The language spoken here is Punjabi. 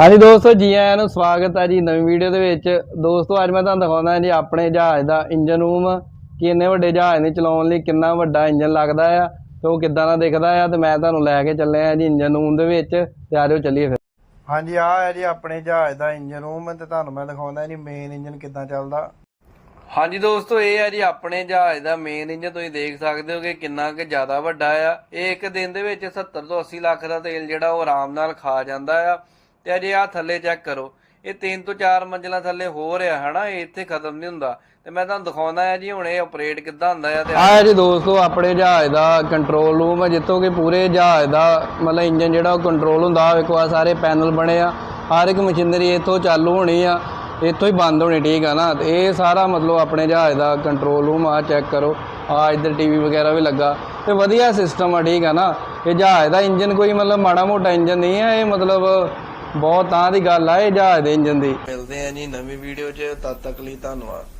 ਹਾਂਜੀ ਦੋਸਤੋ ਜੀ ਆਇਆਂ ਨੂੰ ਸਵਾਗਤ ਹੈ ਜੀ ਨਵੀਂ ਵੀਡੀਓ ਦੇ ਵਿੱਚ। ਦੋਸਤੋ ਅੱਜ ਮੈਂ ਤੁਹਾਨੂੰ ਦਿਖਾਉਂਦਾ ਜੀ ਆਪਣੇ ਜਹਾਜ਼ ਦਾ ਇੰਜਨ ਰੂਮ। ਕਿ ਇੰਨੇ ਵੱਡੇ ਜਹਾਜ਼ ਨੂੰ ਚਲਾਉਣ ਲਈ ਕਿੰਨਾ ਵੱਡਾ ਇੰਜਨ ਲੱਗਦਾ ਆ ਤੇ ਉਹ ਕਿੱਦਾਂ ਦਾ ਦਿਖਦਾ ਆ ਤੇ ਮੈਂ ਤੁਹਾਨੂੰ ਲੈ ਕੇ ਚੱਲਿਆ ਜੀ ਇੰਜਨ ਰੂਮ ਦੇ ਵਿੱਚ ਤੇ ਆਜੋ ਚੱਲੀਏ ਫਿਰ। ਹਾਂਜੀ ਆ ਹੈ ਜੀ ਆਪਣੇ ਜਹਾਜ਼ ਦਾ ਇੰਜਨ ਰੂਮ ਤੇ ਤੁਹਾਨੂੰ ਮੈਂ ਦਿਖਾਉਂਦਾ ਜੀ ਮੇਨ ਇੰਜਨ ਕਿੱਦਾਂ ਚੱਲਦਾ। ਹਾਂਜੀ ਦੋਸਤੋ ਇਹ ਹੈ ਜੀ ਆਪਣੇ ਜਹਾਜ਼ ਦਾ ਮੇਨ ਇੰਜਨ। ਤੁਸੀਂ ਦੇਖ ਸਕਦੇ ਹੋ ਕਿ ਕਿੰਨਾ ਕਿ ਜ਼ਿਆਦਾ ਵੱਡਾ ਆ। ਇਹ ਇੱਕ ਦਿਨ ਦੇ ਵਿੱਚ 70 ਤੋਂ 80 ਲੱਖ ਦਾ ਤੇਲ ਜਿਹੜਾ ਉਹ ਆਰਾਮ ਨਾਲ ਖਾ ਜਾਂਦਾ ਆ। ਤੇ ਅਜੇ ਆ ਥੱਲੇ ਚੈੱਕ ਕਰੋ। ਇਹ 3 ਤੋਂ 4 ਮੰਜ਼ਲਾਂ ਥੱਲੇ ਹੋ ਰਿਹਾ ਹਨਾ? ਇਹ ਇੱਥੇ ਖਤਮ ਨਹੀਂ ਹੁੰਦਾ। ਤੇ ਮੈਂ ਤੁਹਾਨੂੰ ਦਿਖਾਉਂਦਾ ਆ ਜੀ, ਹੁਣ ਇਹ ਆਪਰੇਟ ਕਿੱਦਾਂ ਹੁੰਦਾ ਆ ਤੇ ਆ ਜੀ ਦੋਸਤੋ, ਆਪਣੇ ਜਹਾਜ਼ ਦਾ ਕੰਟਰੋਲ ਰੂਮ ਹੈ ਜਿੱਥੋਂ ਕਿ ਪੂਰੇ ਜਹਾਜ਼ ਦਾ ਮਤਲਬ ਇੰਜਨ ਜਿਹੜਾ ਉਹ ਕੰਟਰੋਲ ਹੁੰਦਾ। ਆ ਵੇਖੋ ਆ ਸਾਰੇ ਪੈਨਲ ਬਣੇ ਆ। ਹਰ ਇੱਕ ਮਸ਼ੀਨਰੀ ਇੱਥੋਂ ਚਾਲੂ ਹੋਣੀ ਆ। ਇੱਥੋਂ ਹੀ ਬੰਦ ਹੋਣੀ, ਠੀਕ ਆ ਨਾ? ਤੇ ਇਹ ਸਾਰਾ ਮਤਲਬ ਆਪਣੇ ਜਹਾਜ਼ ਦਾ ਕੰਟਰੋਲ ਰੂਮ ਆ ਚੈੱਕ ਕਰੋ। ਆ ਇੱਧਰ ਟੀਵੀ ਵਗੈਰਾ ਵੀ ਲੱਗਾ। ਤੇ ਵਧੀਆ ਸਿਸਟਮ ਆ, ਠੀਕ ਆ ਨਾ? ਇਹ ਜਹਾਜ਼ ਦਾ ਇੰਜਨ ਕੋਈ ਮਤਲਬ ਮਾੜਾ ਮੋਟਾ ਇੰਜਨ ਨਹੀਂ ਆ, ਇਹ ਮਤਲਬ ਬਹੁਤ ਤਾਂ ਦੀ ਗੱਲ ਆ, ਇਹ ਜਹਾਜ਼ ਦੇ ਇੰਜਨ ਦੀ। ਮਿਲਦੇ ਆ ਜੀ ਨਵੀਂ ਵੀਡੀਓ 'ਚ, ਤਦ ਤੱਕ ਲਈ ਧੰਨਵਾਦ।